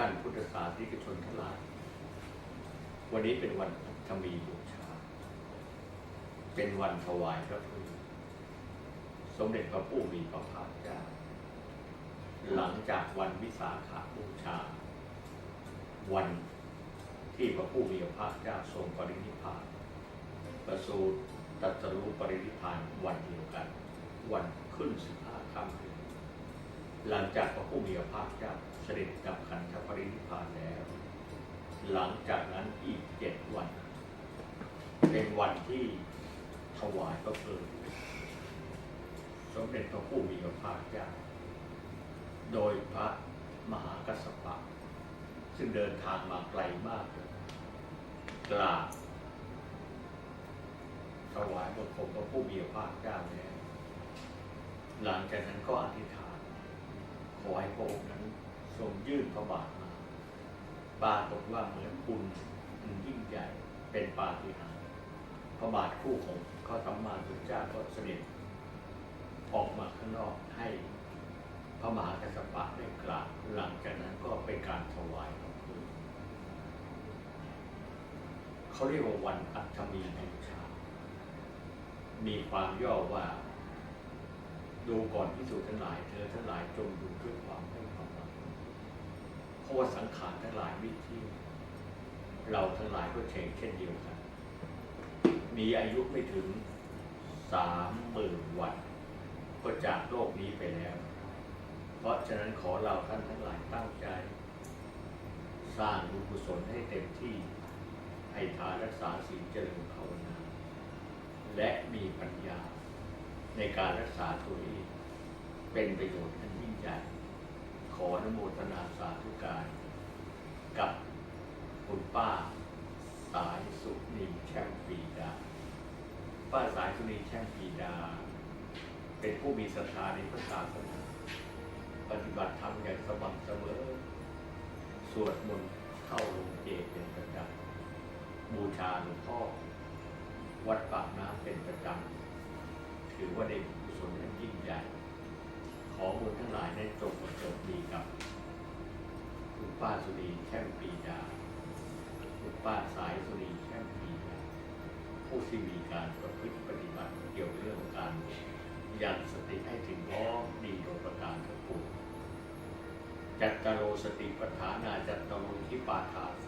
ท่านพุทธศาสนิกชนทั้งหลาย วันนี้เป็นวันธรรมีบูชา เป็นวันถวายพระเพลิงสมเด็จพระผู้มีพระภาคเจ้า หลังจากวันวิสาขบูชา วันที่พระผู้มีพระภาคเจ้าทรงปรินิพพาน ประสูติตรัสรู้ปรินิพพานวันเดียวกัน วันขึ้นสิบห้าค่ำเดือน หลังจากพระผู้มีพระภาคเจ้าเสด็จดับขันธปรินิพพานแล้ว หลังจากนั้นอีกเจ็ดวัน เป็นวันที่ถวายพระเพลิงสมเด็จพระผู้มีพระภาคเจ้าโดยพระมหากัสสปะ ซึ่งเดินทางมาไกลมากเลยกราบถวายบังคมพระผู้มีพระภาคเจ้าแล้วหลังจากนั้นก็อธิษฐาน อให้พระองค์นั้นทรงยื่นพระบาทมาปรากฏว่าเหมือนบุญอันยิ่งใหญ่เป็นปาฏิหาริย์พระบาทคู่ของข้าสัมมาสัมพุทธเจ้าก็เสด็จออกมาข้างนอกให้พระมหากัสสปะได้กราบหลังจากนั้นก็เป็นการถวายพระเพลิงเขาเรียกว่าวันอัฐมีบูชามีความย่อว่า ดูก่อนพิสูจน์ทั้งหลายเธอทั้งหลายจงดูด้วยความไม่ประมาทเพราะว่าสังขารทั้งหลายไม่เที่ยงเราทั้งหลายก็เช่นเช่นเดียวกัน มีอายุไม่ถึงสามหมื่นวัน ก็จากโลกนี้ไปแล้ว เพราะฉะนั้นขอเราท่านทั้งหลายตั้งใจ สร้างบุญกุศลให้เต็มที่ ให้ทานรักษาศีลเจริญภาวนา และมีปัญญา ในการรักษาตัวเองเป็นประโยชน์อันยิ่งใหญ่ ขออนโมทนาสาธุการ กับคุณป้าสายสุนีแช่มปีดา ป้าสายสุนีแช่มปีดา เป็นผู้มีศรัทธาในพระศาสนาปฏิบัติธรรมอย่างสม่ำเสมอ สวดมนต์เข้าโรงเจเป็นประจำบูชาหลวงพ่อ วัดปากน้ำเป็นประ ถือว่าได้กุศลอันยิ่งใหญ่ ขอบุญทั้งหลายได้จงประสบดีกับ คุณป้าสุรีแช่มปีดา คุณป้าสายสุรีแช่มปีดา ผู้ที่มีการประพฤติปฏิบัติเกี่ยวกับเรื่องการยังสติให้ถึงพร้อมดีโดยประการทั้งปวงจัตตารโอสติปัฏฐานาจัตตารทิปาทาสัมมา